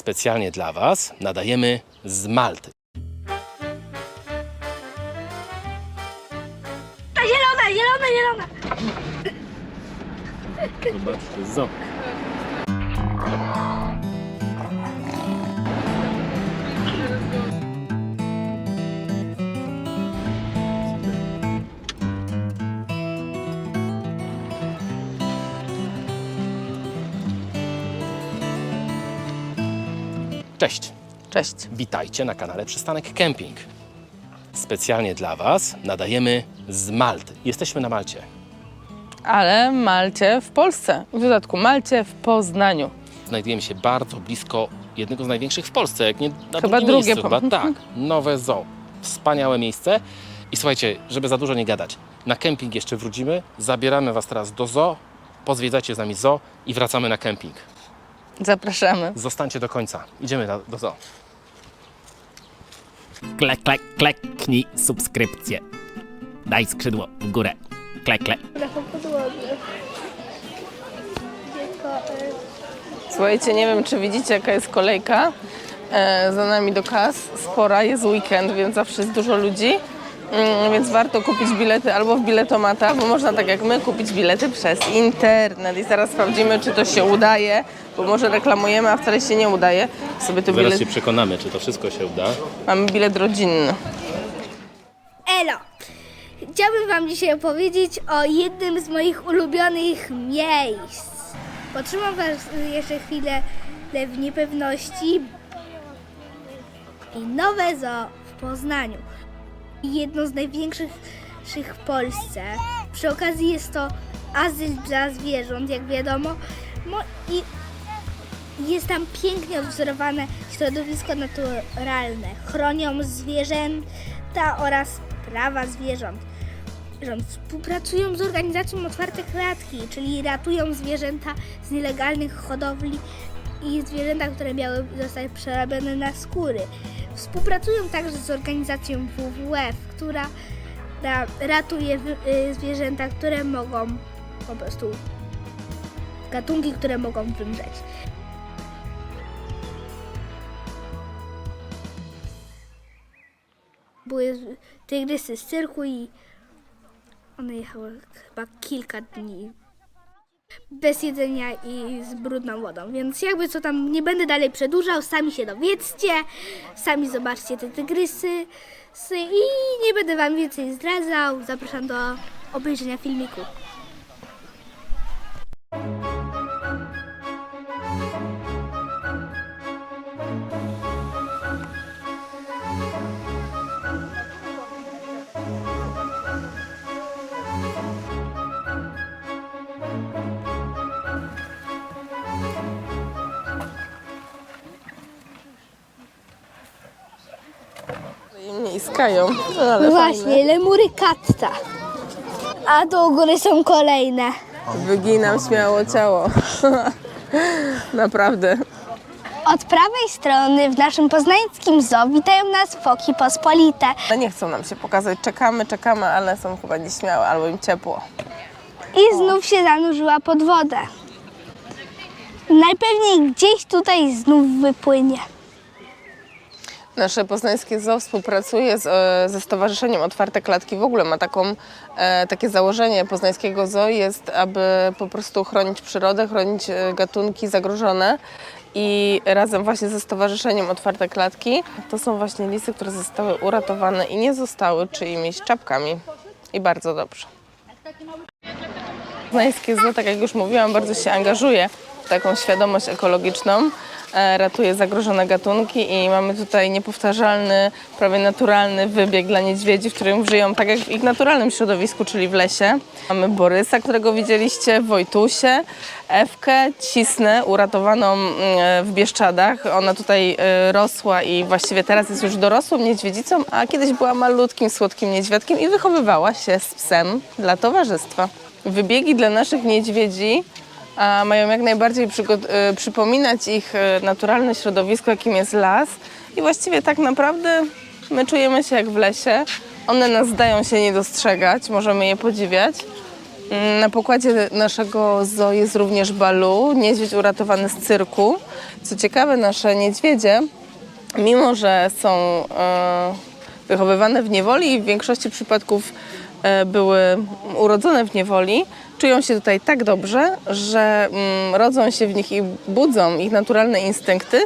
Specjalnie dla Was nadajemy z Malty. Ta zielona, zielona, zielona. Zobaczcie, ząb. Cześć, Cześć. witajcie na kanale Przystanek Camping. Specjalnie dla Was nadajemy z Malty. Jesteśmy na Malcie. Ale Malcie w Polsce. W dodatku Malcie w Poznaniu. Znajdujemy się bardzo blisko jednego z największych w Polsce, jak nie na Chyba drugim drugie miejscu, po- chyba tak. Nowe Zoo. Wspaniałe miejsce. I słuchajcie, żeby za dużo nie gadać, na kemping jeszcze wrócimy, zabieramy Was teraz do zoo, pozwiedzacie z nami zoo i wracamy na kemping. Zapraszamy. Zostańcie do końca. Idziemy do, do zoo. Klek, klek, kleknij subskrypcję. Daj skrzydło w górę. Klek, klek. Trochę. Dziecko, y, Słuchajcie, nie wiem, czy widzicie, jaka jest kolejka e, za nami do kas. Spora, jest weekend, więc zawsze jest dużo ludzi. Mm, więc warto kupić bilety albo w biletomatach, bo można tak jak my kupić bilety przez internet. I zaraz sprawdzimy, czy to się udaje, bo może reklamujemy, a wcale się nie udaje. Sobie tu Zaraz bilet... się przekonamy, czy to wszystko się uda. Mamy bilet rodzinny. Elo! Chciałbym Wam dzisiaj opowiedzieć o jednym z moich ulubionych miejsc. Potrzymam Was jeszcze chwilę w niepewności. I nowe zoo w Poznaniu. Jedno z największych w Polsce. Przy okazji jest to azyl dla zwierząt, jak wiadomo. Mo- I jest tam pięknie odwzorowane środowisko naturalne. Chronią zwierzęta oraz prawa zwierząt. Współpracują z organizacją Otwarte Klatki, czyli ratują zwierzęta z nielegalnych hodowli i zwierzęta, które miały zostać przerabione na skóry. Współpracują także z organizacją WWF, która ra- ratuje wy- y, zwierzęta, które mogą po prostu gatunki, które mogą wymrzeć. Były tygrysy z cyrku i one jechały chyba kilka dni bez jedzenia i z brudną wodą. Więc jakby co tam, nie będę dalej przedłużał, sami się dowiedzcie, sami zobaczcie te tygrysy sy- i nie będę wam więcej zdradzał. Zapraszam do obejrzenia filmiku. I mnie iskają. No, ale No właśnie, lemury katta. A u góry są kolejne. fajne. Wyginam śmiało ciało. Naprawdę. Od prawej strony w naszym poznańskim zoo witają nas foki pospolite. No nie chcą nam się pokazać. Czekamy, czekamy, ale są chyba nieśmiałe albo im ciepło. I znów się zanurzyła pod wodę. Najpewniej gdzieś tutaj znów wypłynie. Nasze poznańskie zoo współpracuje z, e, ze Stowarzyszeniem Otwarte Klatki. W ogóle ma taką, e, takie założenie poznańskiego zoo jest, aby po prostu chronić przyrodę, chronić e, gatunki zagrożone. I razem właśnie ze Stowarzyszeniem Otwarte Klatki to są właśnie lisy, które zostały uratowane i nie zostały czyimiś czapkami. I bardzo dobrze. Poznańskie zoo, tak jak już mówiłam, bardzo się angażuje w taką świadomość ekologiczną, ratuje zagrożone gatunki i mamy tutaj niepowtarzalny, prawie naturalny wybieg dla niedźwiedzi, w którym żyją tak jak w ich naturalnym środowisku, czyli w lesie. Mamy Borysa, którego widzieliście, Wojtusie, Ewkę, Cisnę, uratowaną mm, w Bieszczadach. Ona tutaj e, rosła i właściwie teraz jest już dorosłą niedźwiedzicą, a kiedyś była malutkim, słodkim niedźwiadkiem i wychowywała się z psem dla towarzystwa. Wybiegi dla naszych niedźwiedzi a mają jak najbardziej e, przypominać ich e, naturalne środowisko, jakim jest las. I właściwie tak naprawdę my czujemy się jak w lesie. One nas zdają się nie dostrzegać, możemy je podziwiać, Mm, Na pokładzie naszego zoo jest również Balu, niedźwiedź uratowany z cyrku. Co ciekawe, nasze niedźwiedzie, mimo że są e, wychowywane w niewoli i w większości przypadków były urodzone w niewoli, czują się tutaj tak dobrze, że mm, rodzą się w nich i budzą ich naturalne instynkty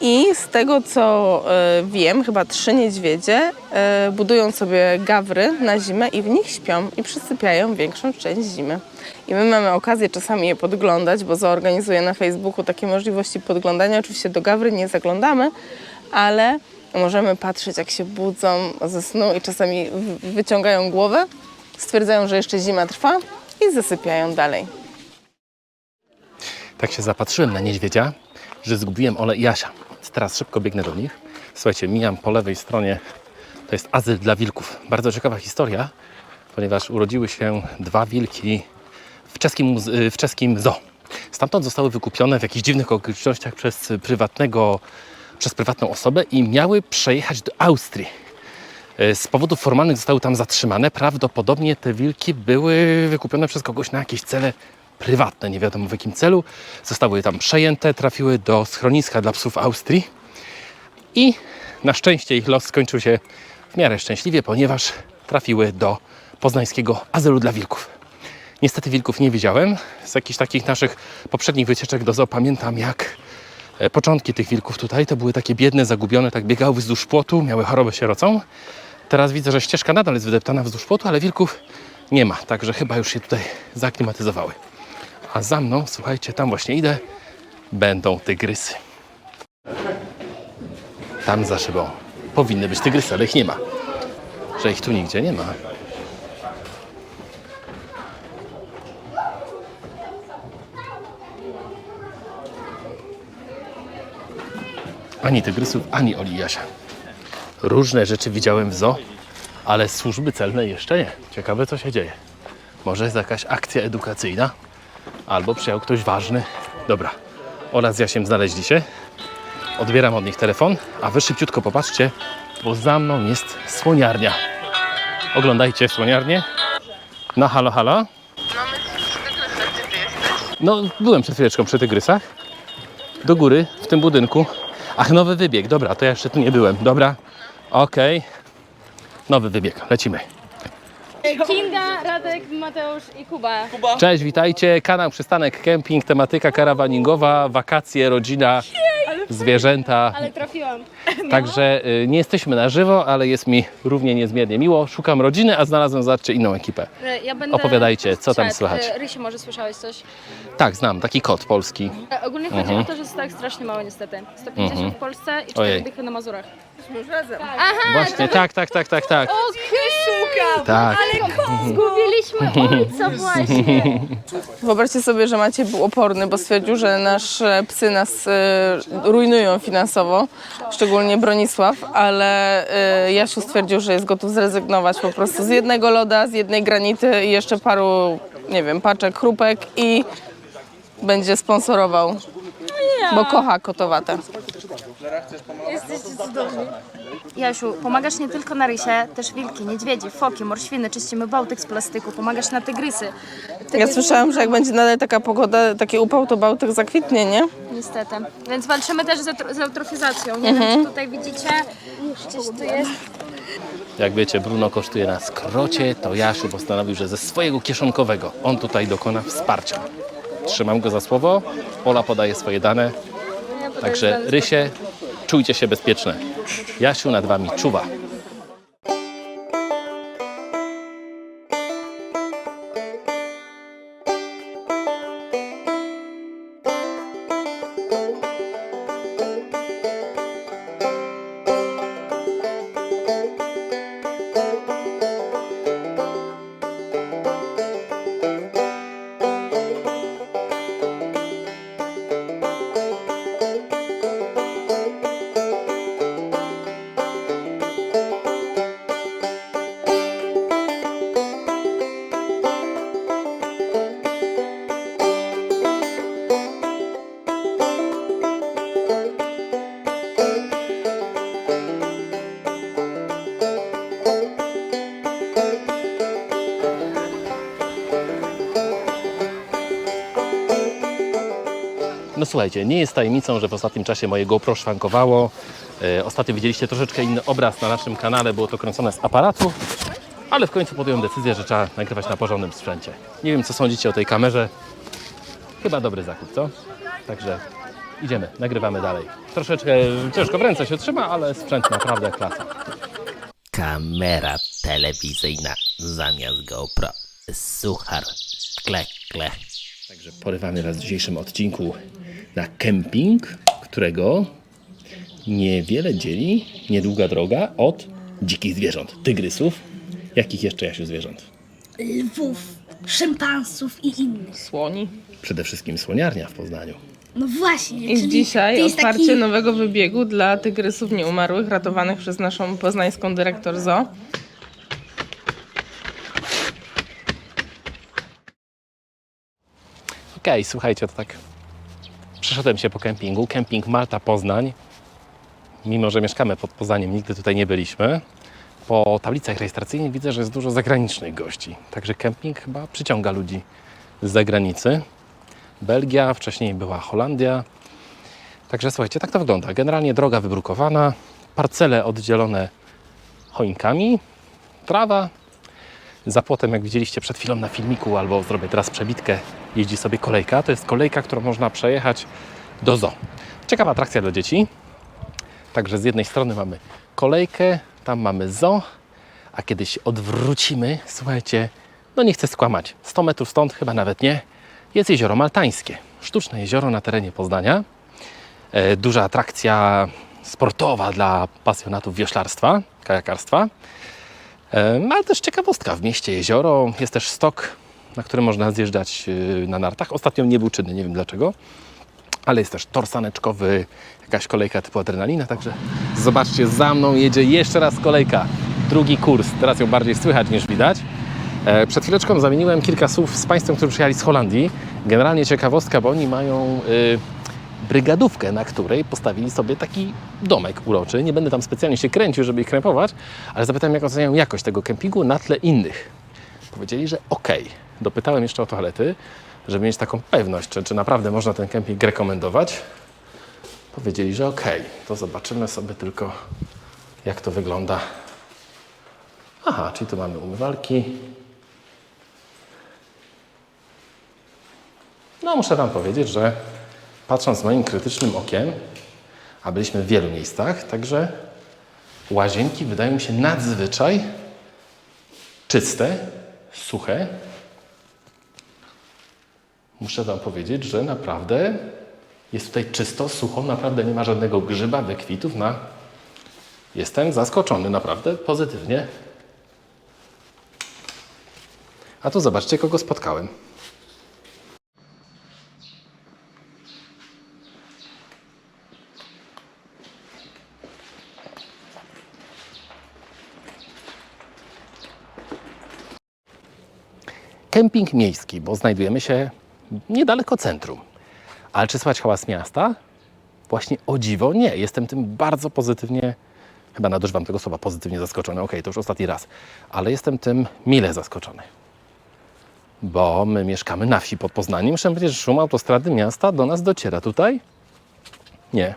i z tego co e, wiem, chyba trzy niedźwiedzie e, budują sobie gawry na zimę i w nich śpią i przysypiają większą część zimy. I my mamy okazję czasami je podglądać, bo zorganizuję na Facebooku takie możliwości podglądania. Oczywiście do gawry nie zaglądamy, ale możemy patrzeć jak się budzą ze snu i czasami wyciągają głowę, stwierdzają, że jeszcze zima trwa i zasypiają dalej. Tak się zapatrzyłem na niedźwiedzia, że zgubiłem Ole i Jasia. Teraz szybko biegnę do nich. Słuchajcie, mijam po lewej stronie, to jest azyl dla wilków. Bardzo ciekawa historia, ponieważ urodziły się dwa wilki w czeskim, muze- w czeskim zoo. Stamtąd zostały wykupione w jakichś dziwnych okolicznościach przez prywatnego, przez prywatną osobę i miały przejechać do Austrii. E, Z powodów formalnych zostały tam zatrzymane. Prawdopodobnie te wilki były wykupione przez kogoś na jakieś cele prywatne, nie wiadomo w jakim celu. Zostały tam przejęte, trafiły do schroniska dla psów Austrii i na szczęście ich los skończył się w miarę szczęśliwie, ponieważ trafiły do poznańskiego azylu dla wilków. Niestety wilków nie widziałem. Z jakichś takich naszych poprzednich wycieczek do zoo pamiętam jak e, początki tych wilków tutaj to były takie biedne, zagubione, tak biegały wzdłuż płotu, miały chorobę sierocą. Teraz widzę, że ścieżka nadal jest wydeptana wzdłuż płotu, ale wilków nie ma, także chyba już się tutaj zaaklimatyzowały. A za mną, słuchajcie, tam właśnie idę, będą tygrysy. Tam za szybą powinny być tygrysy, ale ich nie ma. Że ich tu nigdzie nie ma. Ani tygrysów, ani Oli i Jasia. Różne rzeczy widziałem w zoo, ale służby celne jeszcze nie. Ciekawe, co się dzieje. Może jest jakaś akcja edukacyjna, albo przyjechał ktoś ważny. Dobra, Ola z Jasiem znaleźli się. Odbieram od nich telefon, a wy szybciutko popatrzcie, bo za mną jest słoniarnia. Oglądajcie słoniarnię. No halo, halo. No, byłem przed chwileczką przy tygrysach. Do góry, w tym budynku. Ach, nowy wybieg. Dobra, to ja jeszcze tu nie byłem. Dobra, okej. Nowy wybieg, lecimy. Kinga, Radek, Mateusz i Kuba. Cześć, witajcie. Kanał Przystanek Kemping, tematyka karawaningowa, wakacje, rodzina, zwierzęta. Ale trafiłam. Także y, nie jesteśmy na żywo, ale jest mi równie niezmiernie miło. Szukam rodziny, a znalazłem, zobaczcie, inną ekipę. E, Ja będę Opowiadajcie, co tam strzec. słychać? Rysie, może słyszałeś coś? Tak, znam, taki kot polski. E, Ogólnie chodzi o to, że jest tak strasznie mało niestety. 150 w Polsce i 4 Ojej. dychy na Mazurach. Już razem. Właśnie, tak, tak, tak, tak, tak. Szukam! Tak. Zgubiliśmy ojca właśnie. Wyobraźcie sobie, że Maciej był oporny, bo stwierdził, że nasze psy nas e, rujnują finansowo, szczególnie Bronisław, ale e, Jasiu stwierdził, że jest gotów zrezygnować po prostu z jednego loda, z jednej granity i jeszcze paru, nie wiem, paczek chrupek i będzie sponsorował, bo kocha kotowate. Jasiu, pomagasz nie tylko na rysie, też wilki, niedźwiedzi, foki, morświny, czyścimy Bałtyk z plastyku, pomagasz na tygrysy. Ja słyszałam, że jak będzie nadal taka pogoda, taki upał, to Bałtyk zakwitnie, nie? Niestety. Więc walczymy też z, eutro- z eutrofizacją. Nie wiem, czy tutaj widzicie. Gdzieś tu jest. Jak wiecie, Bruno kosztuje na skrocie, to Jasiu postanowił, że ze swojego kieszonkowego on tutaj dokona wsparcia. Trzymam go za słowo, Ola podaje swoje dane, także Rysie, czujcie się bezpieczne. Jasiu nad wami czuwa. Słuchajcie, nie jest tajemnicą, że w ostatnim czasie moje GoPro szwankowało. E, ostatnio widzieliście troszeczkę inny obraz na naszym kanale, było to kręcone z aparatu, ale w końcu podjąłem decyzję, że trzeba nagrywać na porządnym sprzęcie. Nie wiem, co sądzicie o tej kamerze. Chyba dobry zakup, co? Także idziemy, nagrywamy dalej. Troszeczkę ciężko w ręce się trzyma, ale sprzęt naprawdę klasa. Kamera telewizyjna zamiast GoPro. Suchar. Kle, kle. Także porywamy Was w dzisiejszym odcinku na kemping, którego niewiele dzieli niedługa droga od dzikich zwierząt, tygrysów. Jakich jeszcze, Jasiu, zwierząt? Lwów, szympansów i innych. Słoni. Przede wszystkim słoniarnia w Poznaniu. No właśnie. Czyli dzisiaj to jest otwarcie taki... nowego wybiegu dla tygrysów nieumarłych, ratowanych przez naszą poznańską dyrektor zoo. Okej, słuchajcie, to tak przeszedłem się po kempingu. Kemping Malta Poznań. Mimo, że mieszkamy pod Poznaniem, nigdy tutaj nie byliśmy. Po tablicach rejestracyjnych widzę, że jest dużo zagranicznych gości. Także kemping chyba przyciąga ludzi z zagranicy. Belgia, wcześniej była Holandia. Także słuchajcie, tak to wygląda. Generalnie droga wybrukowana, parcele oddzielone choinkami, trawa, za płotem, jak widzieliście przed chwilą na filmiku, albo zrobię teraz przebitkę, jeździ sobie kolejka. To jest kolejka, którą można przejechać do zoo. Ciekawa atrakcja dla dzieci. Także z jednej strony mamy kolejkę, tam mamy zoo, a kiedy się odwrócimy, słuchajcie, no nie chcę skłamać, 100 metrów stąd, chyba nawet nie, jest jezioro Maltańskie. Sztuczne jezioro na terenie Poznania. E, duża atrakcja sportowa dla pasjonatów wioślarstwa, kajakarstwa. E, Ale też ciekawostka, w mieście jezioro jest też stok, na którym można zjeżdżać e, na nartach. Ostatnio nie był czynny, nie wiem dlaczego, ale jest też tor saneczkowy, jakaś kolejka typu adrenalina, także zobaczcie, za mną jedzie jeszcze raz kolejka, drugi kurs, teraz ją bardziej słychać niż widać. E, Przed chwileczką zamieniłem kilka słów z Państwem, którzy przyjechali z Holandii. Generalnie ciekawostka, bo oni mają y, brygadówkę, na której postawili sobie taki domek uroczy. Nie będę tam specjalnie się kręcił, żeby ich krępować, ale zapytałem, jak oceniają jakość tego kempingu na tle innych. Powiedzieli, że okej. Dopytałem jeszcze o toalety, żeby mieć taką pewność, czy, czy naprawdę można ten kemping rekomendować. Powiedzieli, że okej. To zobaczymy sobie tylko, jak to wygląda. Aha, czyli tu mamy umywalki. No, muszę Wam powiedzieć, że patrząc moim krytycznym okiem, a byliśmy w wielu miejscach, także łazienki wydają mi się nadzwyczaj czyste, suche. Muszę Wam powiedzieć, że naprawdę jest tutaj czysto, sucho, naprawdę nie ma żadnego grzyba, wykwitów. Na... Jestem zaskoczony, naprawdę pozytywnie. A tu zobaczcie, kogo spotkałem. Kemping miejski, bo znajdujemy się niedaleko centrum. Ale czy słychać hałas miasta? Właśnie o dziwo nie. Jestem tym bardzo pozytywnie, chyba nadużywam tego słowa, pozytywnie zaskoczony. Okej, to już ostatni raz. Ale jestem tym mile zaskoczony. Bo my mieszkamy na wsi pod Poznaniem. Muszę powiedzieć, że szum autostrady miasta do nas dociera. Tutaj? Nie.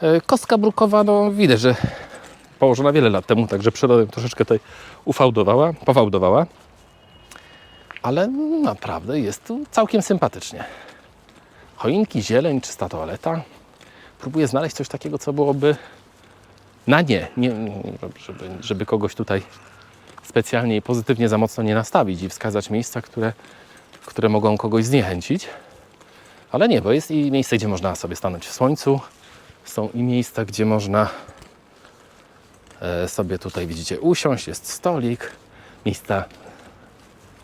E, Kostka brukowa, no widać, że położona wiele lat temu, także przyroda ją troszeczkę tutaj ufałdowała, pofałdowała ale naprawdę jest tu całkiem sympatycznie. Choinki, zieleń, czysta toaleta. Próbuję znaleźć coś takiego, co byłoby na nie, nie żeby, żeby kogoś tutaj specjalnie i pozytywnie za mocno nie nastawić i wskazać miejsca, które, które mogą kogoś zniechęcić. Ale nie, bo jest i miejsce, gdzie można sobie stanąć w słońcu. Są i miejsca, gdzie można e, sobie tutaj, widzicie, usiąść. Jest stolik. Miejsca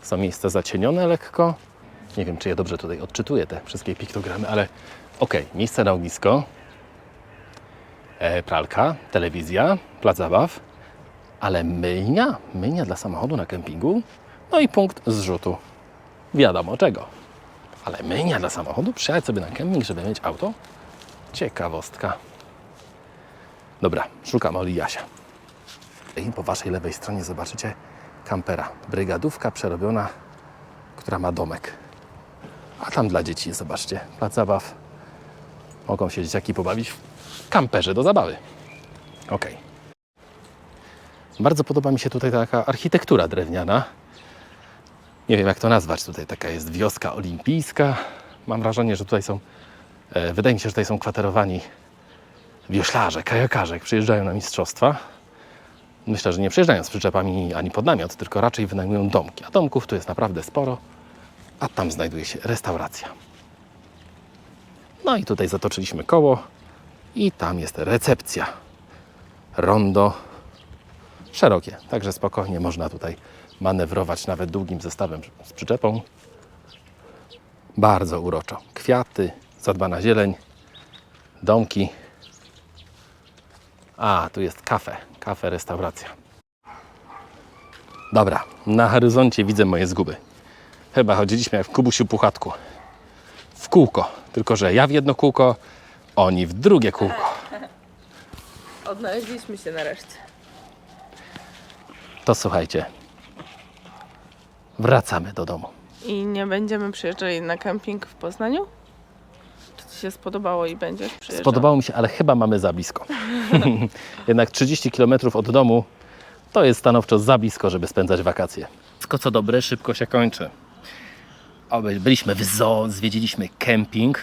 są miejsca zacienione lekko. Nie wiem, czy ja dobrze tutaj odczytuję te wszystkie piktogramy, ale okej, miejsce na ognisko, e, pralka, telewizja, plac zabaw, ale myjnia, myjnia dla samochodu na kempingu, no i punkt zrzutu. Wiadomo czego. Ale myjnia dla samochodu? Przyjechać sobie na kemping, żeby mieć auto? Ciekawostka. Dobra, szukam Oli Jasia. I po waszej lewej stronie zobaczycie kampera. Brygadówka przerobiona, która ma domek. A tam dla dzieci, zobaczcie, plac zabaw. Mogą się dzieciaki pobawić w kamperze do zabawy. Okej. Bardzo podoba mi się tutaj taka architektura drewniana. Nie wiem jak to nazwać. Tutaj taka jest wioska olimpijska. Mam wrażenie, że tutaj są, e, wydaje mi się, że tutaj są kwaterowani wioślarze, kajakarze, jak przyjeżdżają na mistrzostwa. Myślę, że nie przyjeżdżają z przyczepami ani pod namiot, tylko raczej wynajmują domki. A domków tu jest naprawdę sporo, a tam znajduje się restauracja. No i tutaj zatoczyliśmy koło i tam jest recepcja. Rondo szerokie, także spokojnie można tutaj manewrować nawet długim zestawem z przyczepą. Bardzo uroczo. Kwiaty, zadbana zieleń, domki. A, tu jest kafe, kafe, restauracja. Dobra, na horyzoncie widzę moje zguby. Chyba chodziliśmy jak w kubusiu puchatku. W kółko, tylko że ja w jedno kółko, oni w drugie kółko. Odnaleźliśmy się nareszcie. To słuchajcie, wracamy do domu. I nie będziemy przyjeżdżali na kemping w Poznaniu? Ci się spodobało i będziesz przyjeżdżał? Spodobało mi się, ale chyba mamy za blisko. Jednak 30 km od domu to jest stanowczo za blisko, żeby spędzać wakacje. Wszystko co dobre szybko się kończy. Byliśmy w zoo, zwiedziliśmy kemping.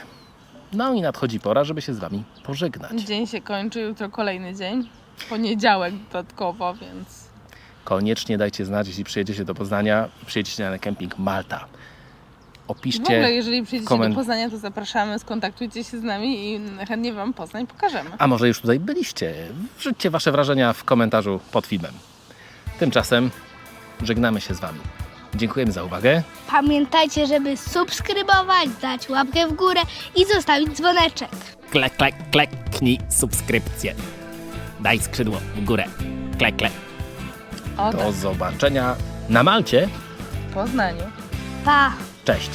No i nadchodzi pora, żeby się z Wami pożegnać. Dzień się kończy, jutro kolejny dzień. Poniedziałek dodatkowo, więc Koniecznie dajcie znać, jeśli przyjedziecie do Poznania i przyjedziecie na kemping Malta. W ogóle Opiszcie, jeżeli przyjedziecie komen- do Poznania, to zapraszamy, skontaktujcie się z nami i chętnie Wam Poznań pokażemy. a może już tutaj byliście. Wrzućcie Wasze wrażenia w komentarzu pod filmem. Tymczasem żegnamy się z Wami. Dziękujemy za uwagę. Pamiętajcie, żeby subskrybować, dać łapkę w górę i zostawić dzwoneczek. Klek, klek, kleknij subskrypcję. Daj skrzydło w górę. Klek, klek. O, Do tak, zobaczenia na Malcie. w Poznaniu. Pa! Cześć.